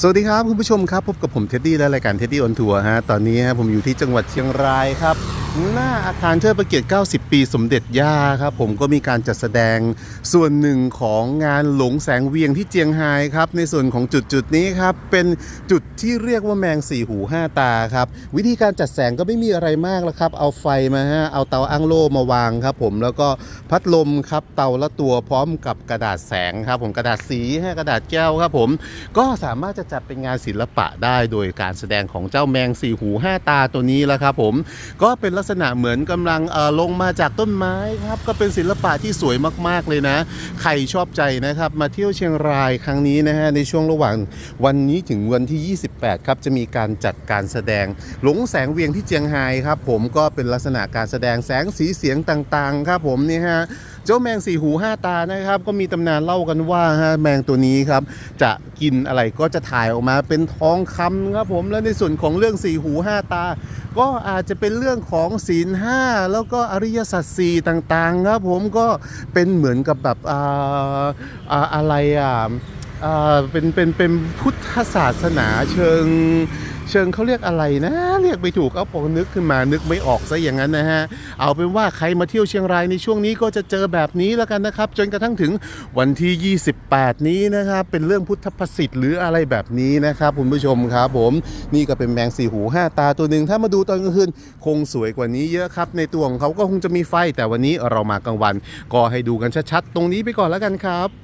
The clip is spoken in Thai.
สวัสดีครับคุณผู้ชมครับ พบกับผมเท็ดดี้และรายการเท็ดดี้ออนทัวร์ฮะตอนนี้ฮะผมอยู่ที่จังหวัดเชียงรายครับ หน้าอาคารเทิดพระเกียรติ 90 ปีสมเด็จย่าครับผมก็มีการจัดแสดงส่วนหนึ่งของงานหลงแสงเวียงที่เจียงไฮ้ครับ ในส่วนของจุดจุดนี้ครับ เป็นจุดที่เรียกว่าแมงสี่หูห้าตาครับ วิธีการจัดแสงก็ไม่มีอะไรมากแล้วครับ เอาไฟมาฮะเอาเตาอั้งโล่มาวางครับ ผมแล้วก็พัดลมครับเตาละตัวพร้อมกับกระดาษแสงครับ ผมกระดาษสีฮะกระดาษแก้วครับ ผมก็สามารถจะจัดเป็นงานศิลปะได้ โดยการแสดงของเจ้าแมงสี่หูห้าตาตัวนี้แหละครับ ผมก็เป็นลักษณะเหมือนกำลังลงมาจากต้นไม้ครับก็เป็นศิลปะที่สวยมากๆเลยนะ ใครชอบใจนะครับ มาเที่ยวเชียงรายครั้งนี้นะฮะในช่วงระหว่างวันนี้ถึงวันที่ 28 ครับจะมีการจัดการแสดงหลงแสงเวียงที่เจียงไฮ้ครับ ผมก็เป็นลักษณะการแสดงแสงสีเสียงต่างๆ ครับผมนี่ฮะ เจ้าแมงสี่หูห้าตานะครับ ก็มีตำนานเล่ากันว่าฮะแมงตัวนี้ครับ จะกินอะไรก็จะถ่ายออกมาเป็นทองคำครับผมและในส่วนของเรื่องสี่หูห้าตา ก็อาจจะเป็นเรื่องของศีลห้าแล้วก็อริยสัจสี่ต่างๆครับผมก็เป็นเหมือนกับแบบอ่าอ่าอะไรอะอ่าเป็นเป็นเป็นพุทธศาสนาเชิง เชิงเขาเรียกอะไรนะ เรียกไม่ถูกเอาพอนึกขึ้นมานึกไม่ออกซะอย่างนั้นนะฮะเอาเป็นว่าใครมาเที่ยวเชียงรายในช่วงนี้ก็จะเจอแบบนี้แล้วกันนะครับ จนกระทั่งถึงวันที่ 28 นี้นะครับเป็นเรื่องพุทธประสิทธิ์หรืออะไรแบบนี้นะครับคุณผู้ชมครับผมนี่ก็เป็นแมงสี่หูห้าตาตัวหนึ่งถ้ามาดูตอนกลางคืนคงสวยกว่านี้เยอะครับ ในตัวของเขาก็คงจะมีไฟแต่วันนี้เรามากลางวัน ก็ให้ดูกันชัดๆตรงนี้ไปก่อนแล้วกันครับ